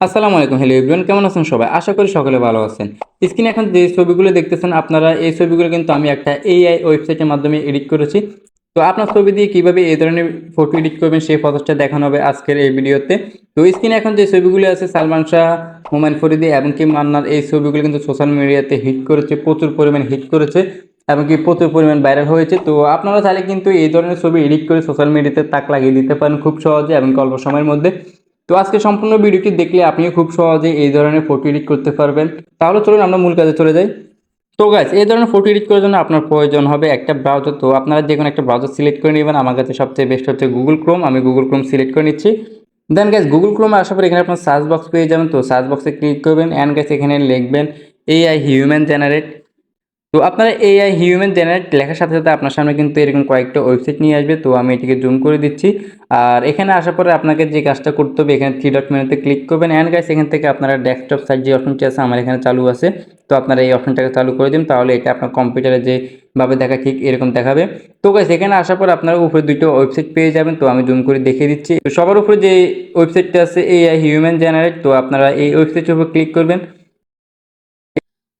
আসসালামু আলাইকুম hello everyone কেমন আছেন সবাই? আশা করি সকলে ভালো আছেন। স্ক্রিনে এখন যে ছবিগুলো দেখতেছেন, আপনারা এই ছবিগুলো কিন্তু আমি একটা এআই ওয়েবসাইটের মাধ্যমে এডিট করেছি। তো আপনার ছবি দিয়ে কীভাবে এই ধরনের ফটো এডিট করবেন, সেই প্রসেসটা দেখানো হবে আজকের এই ভিডিওতে। তো স্ক্রিনে এখন যে ছবিগুলো আছে, সালমান শাহ, হুমায়ুন ফরিদি এবং কি মান্নার এই ছবিগুলো কিন্তু সোশ্যাল মিডিয়াতে হিট করেছে, প্রচুর পরিমাণ হিট করেছে এবং কি প্রচুর পরিমাণ ভাইরাল হয়েছে। তো আপনারা চাইলে কিন্তু এই ধরনের ছবি এডিট করে সোশ্যাল মিডিয়াতে তাক লাগিয়ে দিতে পারেন খুব সহজে এবং অল্প সময়ের মধ্যে। তো আজকে সম্পূর্ণ ভিডিওটি দেখলে আপনিও খুব সহজে এই ধরনের ফটো এডিট করতে পারবেন। তাহলে চলুন আমরা মূল কাজে চলে যাই। তো গাছ এই ধরনের ফটো এডিট করার জন্য আপনার প্রয়োজন হবে একটা ব্রাউজার তো আপনারা যে কোনো একটা ব্রাউজার সিলেক্ট করে নেবেন। আমার কাছে সবচেয়ে বেস্ট হচ্ছে গুগল ক্রোম আমি গুগল ক্রোম সিলেক্ট করে নিচ্ছি। দেন গ্যাস গুগল ক্রোমে আসার পর এখানে আপনার সার্চ বক্স পেয়ে যাবেন। তো সার্চ বক্সে ক্লিক করবেন। অ্যান্ড গ্যাস এখানে লিখবেন এআই হিউম্যান জেনারেট তো আপনারা এআই হিউম্যান জেনারেট লেখার সাথে সাথে আপনার সামনে কিন্তু এরকম কয়েকটা ওয়েবসাইট নিয়ে আসবে, তো আমি এটিকে জুম করে দিচ্ছি। আর এখানে আসার পরে আপনাকে যে কাজটা করতে হবে, এখানে থ্রি ডট মেনুতে ক্লিক করবেন। অ্যান্ড গাইস এখান থেকে আপনারা ডেস্কটপ সাইজ যে অপশনটি আছে, আমার এখানে চালু আছে। তো আপনারা এই অপশনটাকে চালু করে দিন, তাহলে এটা আপনার কম্পিউটারে যেভাবে দেখা ঠিক এরকম দেখাবে। তো গাইস এখানে আসার পর আপনারা উপরে দুটো ওয়েবসাইট পেয়ে যাবেন, তো আমি জুম করে দেখিয়ে দিচ্ছি। সবার উপরে যে ওয়েবসাইটটা আছে এআই হিউম্যান জেনারেট তো আপনারা এই ওয়েবসাইটের উপর ক্লিক করবেন।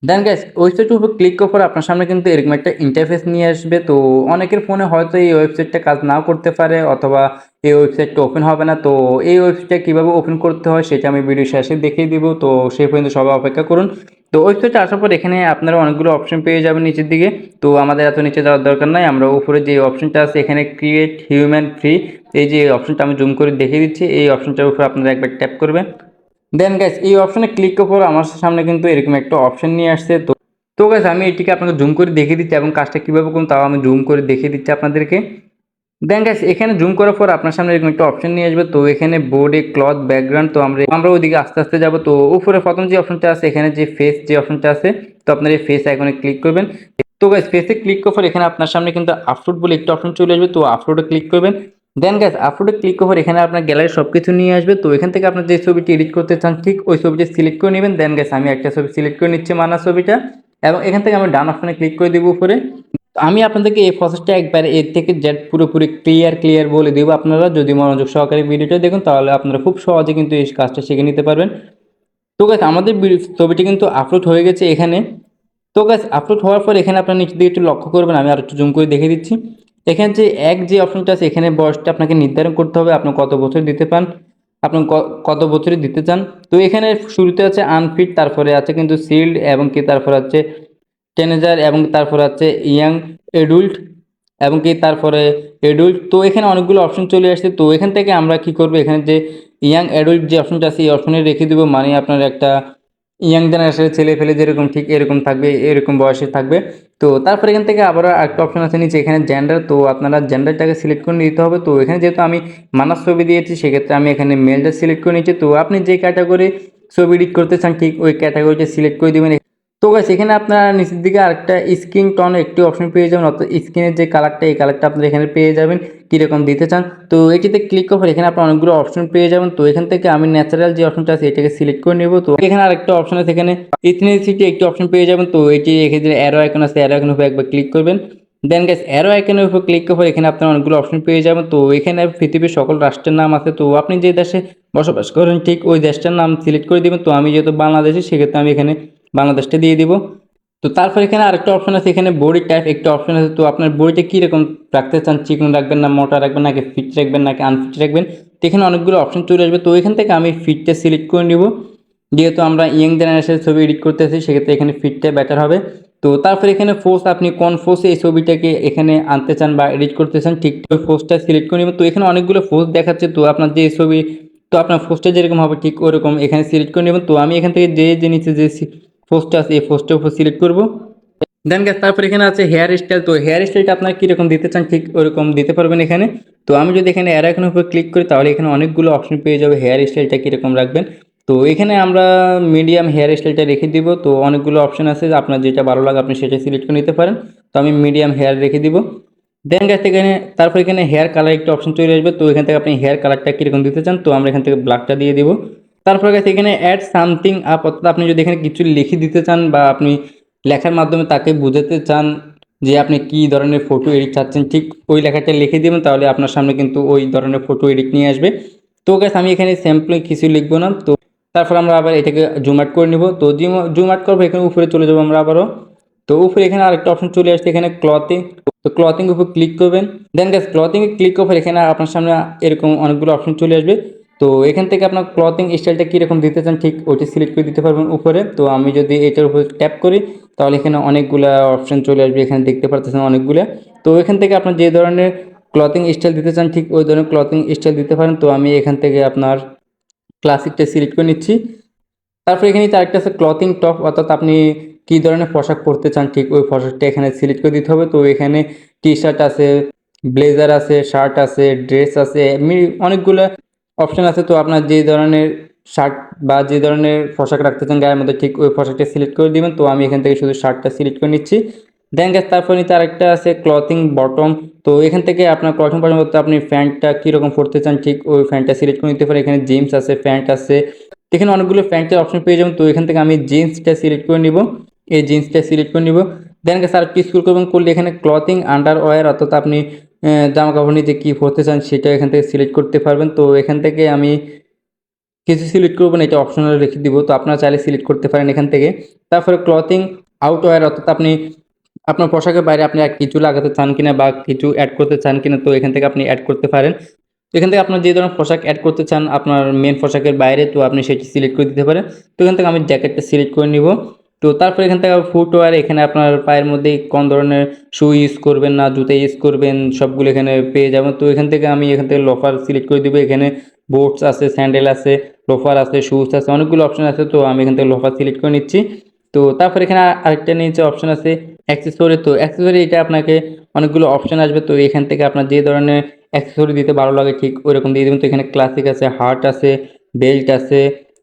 দেন গ্যাস ওয়েবসাইটের উপর ক্লিক করার পর আপনার সামনে কিন্তু এরকম একটা ইন্টারফেস নিয়ে আসবে। তো অনেকের ফোনে হয়তো এই ওয়েবসাইটটা কাজ নাও করতে পারে অথবা এই ওয়েবসাইটটা ওপেন হবে না। তো এই ওয়েবসাইটটা কীভাবে ওপেন করতে হয় সেটা আমি ভিডিও শেষে দেখিয়ে দিব। তো সেই পর্যন্ত সবাই অপেক্ষা করুন। তো ওয়েবসাইটে আসার পর এখানে আপনারা অনেকগুলো অপশন পেয়ে যাবেন নিচের দিকে। তো আমাদের এত নিচে যাওয়ার দরকার নাই। আমরা উপরে যে অপশনটা আছে এখানে ক্রিয়েট হিউম্যান ফ্রি এই যে অপশনটা আমি জুম করে দেখিয়ে দিচ্ছি। এই অপশনটার উপর আপনারা একবার ট্যাপ করবেন। দেন গ্যাস এই অপশনে ক্লিক করার পর আমার সামনে কিন্তু এরকম একটা অপশন নিয়ে আসছে। তো তো গ্যাস আমি এটিকে আপনাকে জুম করে দেখিয়ে দিচ্ছি এবং কাজটা কীভাবে করুন তাও আমি জুম করে দেখিয়ে দিচ্ছি আপনাদেরকে। দেন গ্যাস এখানে জুম করার পর আপনার সামনে এরকম একটা অপশন নিয়ে আসবে। তো এখানে বোর্ডে ক্লথ ব্যাকগ্রাউন্ড তো আমরা আমরা ওইদিকে আস্তে আস্তে যাব। তো উপরে প্রথম যে অপশনটা আছে, এখানে যে ফেস যে অপশনটা আছে, তো আপনার এই ফেস আইকনে ক্লিক করবেন। তো গ্যাস ফেসে ক্লিক করার পর এখানে আপনার সামনে কিন্তু আপলোড বলে একটা অপশন চলে আসবে। তো আপলোডে ক্লিক করবেন। দেন গ্যাস আপলোডে ক্লিক করার এখানে আপনার গ্যালারি সব কিছু নিয়ে আসবে। তো এখান থেকে আপনার যে ছবিটি এডিট করতে চান, ঠিক ওই ছবিটি সিলেক্ট করে নেবেন। দেন গ্যাস আমি একটা ছবি সিলেক্ট করে নিচ্ছি মানা ছবিটা। এবং এখান থেকে আমি ডান অপশনে ক্লিক করে দেবো উপরে। আমি আপনাদেরকে এই প্রসেসটা একবার এর থেকে জেড পুরোপুরি ক্লিয়ার ক্লিয়ার বলে দেবো আপনারা। যদি মনোযোগ সহকারে ভিডিওটা দেখুন, তাহলে আপনারা খুব সহজে কিন্তু এই কাজটা শিখে নিতে পারবেন। তো গ্যাস আমাদের ছবিটি কিন্তু আপলোড হয়ে গেছে এখানে। তো গ্যাস আপলোড হওয়ার পর এখানে আপনার নিচে দিকে একটু লক্ষ্য করবেন। আমি আর একটু জুম করে দেখে দিচ্ছি। এখানে যে এক যে অপশনটা আছে, এখানে বয়সটা আপনাকে নির্ধারণ করতে হবে, আপনি কত বছর দিতে পান আপনি কত বছরে দিতে চান। তো এখানে শুরুতে আছে আনফিট তারপরে আছে কিন্তু সিল্ড এবং কি, তারপরে আছে টেনেজার এবং তারপরে আছে ইয়াং এডুল্ট এবং কি, তারপরে এডুল্ট তো এখানে অনেকগুলো অপশন চলে আসছে। তো এখান থেকে আমরা কি করব? এখানে যে ইয়াং অ্যাডুল্ট যে অপশনটা আছে, এই অপশনে রেখে দেবো। মানে আপনার একটা ইয়াং জেনারেশনের ছেলে ফেলে যেরকম, ঠিক এরকম থাকবে, এরকম বয়সে থাকবে। তো তারপরে এখান থেকে আবার একটা অপশন আছে নিচে, এখানে জেন্ডার তো আপনারা জেন্ডারটাকে সিলেক্ট করে নিতে হবে। তো এখানে যেহেতু আমি মানাস ছবি দিয়েছি, সেক্ষেত্রে আমি এখানে মেলটা সিলেক্ট করে নিচ্ছি। তো আপনি যে ক্যাটাগরি ছবি এডিট করতে চান, ঠিক ওই ক্যাটাগরিটা সিলেক্ট করে দেবেন। তো গাছ এখানে আপনারা নিচের দিকে আরেকটা স্ক্রিন টন একটি অপশন পেয়ে যাবেন। অর্থাৎ স্ক্রিনের যে কালারটা এই কালারটা আপনারা এখানে পেয়ে যাবেন। কীরকম দিতে চান? তো এটিতে ক্লিক করার এখানে আপনার অনেকগুলো অপশন পেয়ে যাবেন। তো এখান থেকে আমি ন্যাচারাল যে অপশনটা আছে, এটাকে সিলেক্ট করে নেব। তো এখানে আরেকটা অপশন আছে এখানে। ইথনিসিটি একটি অপশন পেয়ে যাবেন। তো এটি এখানে অ্যারো আইকন আছে অ্যারো আইকন উপর একবার ক্লিক করবেন। দেন গ্যাস অ্যারো আইকনের উপর ক্লিক করার এখানে আপনার অনেকগুলো অপশন পেয়ে যাবেন। তো এখানে পৃথিবীর সকল রাষ্ট্রের নাম আছে। তো আপনি যে দেশে বসবাস করেন, ঠিক ওই দেশটার নাম সিলেক্ট করে দেবেন। তো আমি যেহেতু বাংলাদেশে, সেক্ষেত্রে আমি এখানে বাংলাদেশটা দিয়ে দিব। তো তারপর এখানে আরেকটা অপশন আছে, এখানে বডি টাইপ একটা অপশন আছে। তো আপনার বডিটা কীরকম রাখতে চান? চিকন রাখবেন না, মোটা রাখবেন, নাকি ফিট রাখবেন, নাকি আনফিট রাখবেন? তো এখানে অনেকগুলো অপশন চলে আসবে। তো এখান থেকে আমি ফিটটা সিলেক্ট করে নিব। যেহেতু আমরা ইয়ং জেনারেশনের ছবি এডিট করতেছি, সেক্ষেত্রে এখানে ফিটটা বেটার হবে। তো তারপর এখানে ফোর্স আপনি কোন ফোর্সে এই ছবিটাকে এখানে আনতে চান বা এডিট করতে চান, ঠিক ওই ফোর্সটা সিলেক্ট করে নেবেন তো এখানে অনেকগুলো ফোর্স দেখাচ্ছে। তো আপনার যে ছবি, তো আপনার ফোর্সটা যেরকম হবে, ঠিক ওরকম এখানে সিলেক্ট করে নেবেন তো আমি এখান থেকে যে জিনিসে যে ফোর্সটা আছে, এই ফোর্সটার উপর সিলেক্ট করব। দেন গ্যাস তারপর এখানে আছে হেয়ার স্টাইল তো হেয়ার স্টাইলটা আপনার কীরকম দিতে চান, ঠিক ওরকম দিতে পারবেন এখানে। তো আমি যদি এখানে এখানে উপর ক্লিক করি, তাহলে এখানে অনেকগুলো অপশন পেয়ে যাবে হেয়ার স্টাইলটা কীরকম রাখবেন। তো এখানে আমরা মিডিয়াম হেয়ার স্টাইলটা রেখে দিব। তো অনেকগুলো অপশন আছে, আপনার যেটা ভালো লাগে আপনি সেটা সিলেক্ট করে নিতে পারেন। তো আমি মিডিয়াম হেয়ার রেখে দিব। দেন গ্যাস এখানে, তারপর এখানে হেয়ার কালার একটা অপশন চলে আসবে। তো এখান থেকে আপনি হেয়ার কালারটা কীরকম দিতে চান, তো আমরা এখান থেকে ব্ল্যাকটা দিয়ে দিব। তারপর গেছে এখানে অ্যাড সামথিং আপ অর্থাৎ আপনি যদি এখানে কিছু লিখে দিতে চান বা আপনি লেখার মাধ্যমে তাকে বোঝাতে চান যে আপনি কি ধরনের ফটো এডিট চাচ্ছেন, ঠিক ওই লেখাটা লিখে দেবেন, তাহলে আপনার সামনে কিন্তু ওই ধরনের ফটো এডিট নিয়ে আসবে। তো গ্যাস আমি এখানে স্যাম্পল কিছু লিখব না, তো তারপর আমরা আবার এটাকে জুম আউট করে নিব। তো জুম আউট করব, এখানে উপরে চলে যাব আমরা আবারও। তো উপরে এখানে আরেকটা অপশন চলে আসছে, এখানে ক্লথিং তো ক্লথিং উপর ক্লিক করবেন। দেন গ্যাস ক্লথিং ক্লিক করার এখানে আপনার সামনে এরকম অনেকগুলো অপশন চলে আসবে। তো এখান থেকে আপনার ক্লথিং স্টাইলটা কীরকম দিতে চান, ঠিক ওইটা সিলেক্ট করে দিতে পারবেন উপরে। তো আমি যদি এটার উপর ট্যাপ করি, তাহলে এখানে অনেকগুলা অপশন চলে আসবে, এখানে দেখতে পারতেছেন অনেকগুলো। তো এখান থেকে আপনার যে ধরনের ক্লথিং স্টাইল দিতে চান, ঠিক ওই ধরনের ক্লথিং স্টাইল দিতে পারেন। তো আমি এখান থেকে আপনার ক্লাসিকটা সিলেক্ট করে নিচ্ছি। তারপর এখানে তার একটা আছে ক্লথিং টপ অর্থাৎ আপনি কী ধরনের পোশাক পরতে চান, ঠিক ওই পোশাকটা এখানে সিলেক্ট করে দিতে হবে। তো এখানে টি শার্ট আছে ব্লেজার আছে শার্ট আছে ড্রেস আছে, এমনি অনেকগুলো অপশান আছে তো আপনার যে ধরনের শার্ট বা যে ধরনের পোশাক রাখতে চান গায়ের মধ্যে, ঠিক ওই পোশাকটা সিলেক্ট করে দিবেন। তো আমি এখান থেকে শুধু শার্টটা সিলেক্ট করে নিচ্ছি। দেন গ্যাস তারপর নিতে আরেকটা আছে ক্লথিং বটম তো এখান থেকে আপনার ক্লথিং বটম করতে আপনি প্যান্টটা কীরকম পরতে চান, ঠিক ওই প্যান্টটা সিলেক্ট করে নিতে পারেন। এখানে জিন্স আছে প্যান্ট আছে। এখানে অনেকগুলো প্যান্টের অপশন পেয়ে যাবেন। তো এখান থেকে আমি জিন্সটা সিলেক্ট করে নিব। এই জিন্সটা সিলেক্ট করে নিব। দেন গ্যাস আর কি স্কুল করবেন, করলে এখানে ক্লথিং আন্ডার ওয়ার অর্থাৎ আপনি জামা কাপড় নিতে কী পরতে চান সেটা এখান থেকে সিলেক্ট করতে পারবেন। তো এখান থেকে আমি কিছু সিলেক্ট করব না, এটা অপশনাল রেখে দিব। তো আপনারা চাইলে সিলেক্ট করতে পারেন এখান থেকে। তারপরে ক্লথিং আউটওয়্যার অর্থাৎ আপনি, আপনার পোশাকের বাইরে আপনি আর কিছু লাগাতে চান কিনা বা কিছু অ্যাড করতে চান কিনা, তো এখান থেকে আপনি অ্যাড করতে পারেন। এখান থেকে আপনার যে ধরনের পোশাক অ্যাড করতে চান, আপনার মেন পোশাকের বাইরে, তো আপনি সেটি সিলেক্ট করে দিতে পারেন। তো এখান থেকে আমি জ্যাকেটটা সিলেক্ট করে নিব। তো তারপর এখান থেকে ফুটওয়্যার এখানে আপনার পায়ের মধ্যে কোন ধরনের শু ইউজ করবেন না, জুতা ইউজ করবেন, সবগুলো এখানে পেয়ে যাবেন। তো এখান থেকে আমি এখান থেকে লোফার সিলেক্ট করে দিব। এখানে বোটস আছে স্যান্ডেল আছে লোফার আছে শুজ আছে, অনেকগুলো অপশন আছে। তো আমি এখান থেকে লোফার সিলেক্ট করে নিচ্ছি। তো তারপর এখানে আরেকটা নিচে অপশন আছে অ্যাক্সেসরি তো অ্যাক্সেসরি এটা আপনাকে অনেকগুলো অপশন আসবে। তো এখান থেকে আপনার যে ধরনের অ্যাক্সেসরি দিতে ভালো লাগে, ঠিক ওইরকম দিয়ে দেবেন। তো এখানে ক্লাসিক আছে হার্ট আছে বেল্ট আছে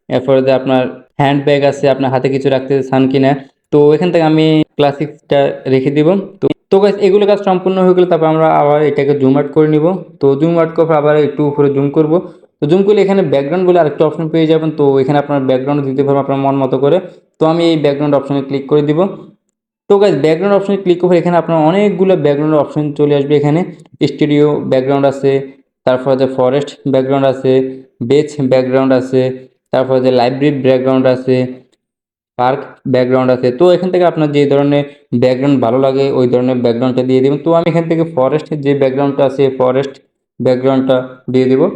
এরপরে যে আপনার হ্যান্ড ব্যাগ আছে, আপনার হাতে কিছু রাখতে চান কিনা, তো এখান থেকে আমি ক্লাসিকটা রেখে দিব। তো তো গাছ এগুলো কাজ সম্পূর্ণ হয়ে গেলে তারপর আমরা আবার এটাকে জুম আউট করে নিব। তো জুম আউট করে আবার একটু উপরে জুম করব। তো জুম করলে এখানে ব্যাকগ্রাউন্ড বলে আরেকটা অপশন পেয়ে যাবেন। তো এখানে আপনার ব্যাকগ্রাউন্ড দিতে পারবেন আপনার মন মতো করে। তো আমি এই ব্যাকগ্রাউন্ড অপশনে ক্লিক করে দিব। তো গাছ ব্যাকগ্রাউন্ড অপশনে ক্লিক করে এখানে আপনার অনেকগুলো ব্যাকগ্রাউন্ড অপশন চলে আসবে এখানে। স্টুডিও ব্যাকগ্রাউন্ড আছে, তারপর যে ফরেস্ট ব্যাকগ্রাউন্ড আছে বেচ ব্যাকগ্রাউন্ড আছে তারপর যে লাইব্রেরি ব্যাকগ্রাউন্ড আছে পার্ক ব্যাকগ্রাউন্ড আছে, তো এখান থেকে আপনার যে ধরনের ব্যাকগ্রাউন্ড ভালো লাগে, ওই ধরনের ব্যাকগ্রাউন্ডটা দিয়ে দেবেন। তো আমি এখান থেকে ফরেস্টের যে ব্যাকগ্রাউন্ডটা আছে ফরেস্ট ব্যাকগ্রাউন্ডটা দিয়ে দেবো।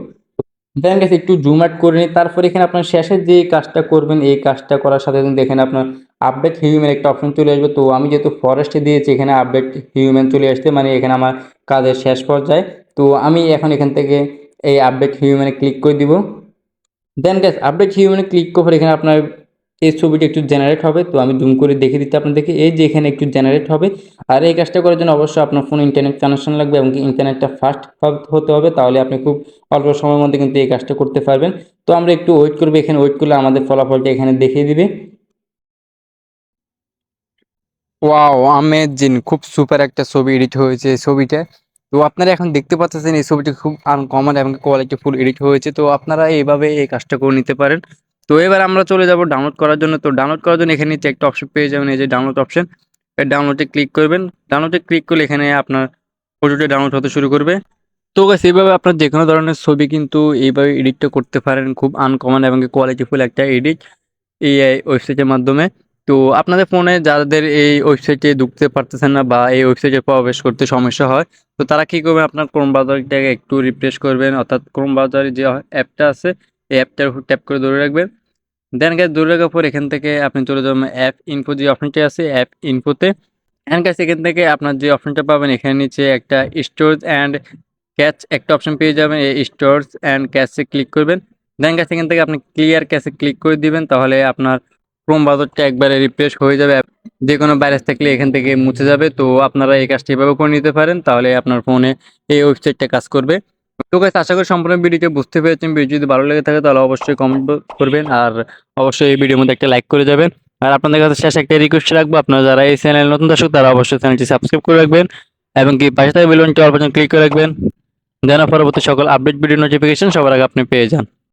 দেন গেছে একটু জুম আউট করে নিই। তারপর এখানে আপনার শেষের যে কাজটা করবেন, এই কাজটা করার সাথে কিন্তু এখানে আপনার আপডেট হিউম্যান একটা অপশন চলে আসবে। তো আমি যেহেতু ফরেস্টে দিয়েছি, এখানে আপডেট হিউম্যান চলে আসছে মানে এখানে আমার কাজের শেষ পর্যায়ে। তো আমি এখন এখান থেকে এই আপডেট হিউম্যানে ক্লিক করে দিব। দেন গ্যাস আপডেট হিউম্যানে ক্লিক করে এখানে আপনার এই ছবিটি একটু জেনারেট হবে। তো আমি জুম করে দেখে দিতে আপনাদেরকে। এই যে এখানে একটু জেনারেট হবে। আর এই কাজটা করার জন্য অবশ্যই আপনার ফোনে ইন্টারনেট কানেকশন লাগবে এবং ইন্টারনেটটা ফাস্ট হতে হবে। তাহলে আপনি খুব অল্প সময়ের মধ্যে কিন্তু এই কাজটা করতে পারবেন। তো আমরা একটু ওয়েট করব। এখানে ওয়েট করলে আমাদের ফলাফলটা এখানে দেখিয়ে দিবে। ওয়াও আমেজিং খুব সুপার একটা ছবি এডিট হয়েছে এই ছবিটা। তো আপনারা এখন দেখতে পাচ্ছেন এই ছবিটি খুব আনকমন এবং কোয়ালিটি ফুল এডিট হয়েছে। তো আপনারা এইভাবে এই কাজটা করে নিতে পারেন। তো এবার আমরা চলে যাব ডাউনলোড করার জন্য। তো ডাউনলোড করার জন্য এখানে একটা অপশন পেয়ে যাবেন, এই যে ডাউনলোড অপশন এই ডাউনলোডে ক্লিক করবেন। ডাউনলোডে ক্লিক করলে এখানে আপনার ফটোটি ডাউনলোড হতে শুরু করবে। তো গাছ এইভাবে আপনার যে কোনো ধরনের ছবি কিন্তু এইভাবে এডিটটা করতে পারেন। খুব আনকমন এবং কোয়ালিটিফুল একটা এডিট এই ওয়েবসাইটের মাধ্যমে। তো আপনাদের ফোনে যাদের এই ওয়েবসাইটে ঢুকতে পারতেছেন না বা এই ওয়েবসাইটে প্রবেশ করতে সমস্যা হয়, তো তারা কী করবে? আপনার ক্রোম ব্রাউজারটাকে একটু রিফ্রেশ করবেন। অর্থাৎ ক্রোম ব্রাউজারে যে অ্যাপটা আছে, এই অ্যাপটার উপর ট্যাপ করে ধরে রাখবেন। দেন গ্যাস দূরে রাখার পর এখান থেকে আপনি চলে যাবেন অ্যাপ ইনফো যে অপশনটি আছে অ্যাপ ইনফোতে অ্যান্ড গ্যাস এখান থেকে আপনার যে অপশনটা পাবেন, এখানে নিচে একটা স্টোরেজ অ্যান্ড ক্যাচ একটা অপশন পেয়ে যাবেন। এই স্টোরেজ অ্যান্ড ক্যাচে ক্লিক করবেন। দেন গ্যাস এখান থেকে আপনি ক্লিয়ার ক্যাচে ক্লিক করে দিবেন। তাহলে আপনার ক্রোম ব্রাউজারটা একবারে রিফ্রেশ হয়ে যাবে। যে কোনো ভাইরাস থাকলে এখান থেকে মুছে যাবে। তো আপনারা এই কাজটি এভাবে করে নিতে পারেন, তাহলে আপনার ফোনে এই ওয়েবসাইটটা কাজ করবে। তো গাইস আশা করি সম্পূর্ণ ভিডিওটি বুঝতে পেরেছেন। ভিডিও যদি ভালো লেগে থাকে, তাহলে অবশ্যই কমেন্ট করবেন। আর অবশ্যই এই ভিডিওর মধ্যে একটা লাইক করে যাবেন। আর আপনাদের কাছে শেষ একটা রিকোয়েস্ট রাখব। আপনারা যারা এই চ্যানেল নতুন দর্শক, তারা অবশ্যই চ্যানেলটি সাবস্ক্রাইব করে রাখবেন। এবং কি পাশে থাকা বেলুনটি অল্প ক্লিক করে রাখবেন। যেন পরবর্তী সকল আপডেট ভিডিও নোটিফিকেশন সবার আগে আপনি পেয়ে যান।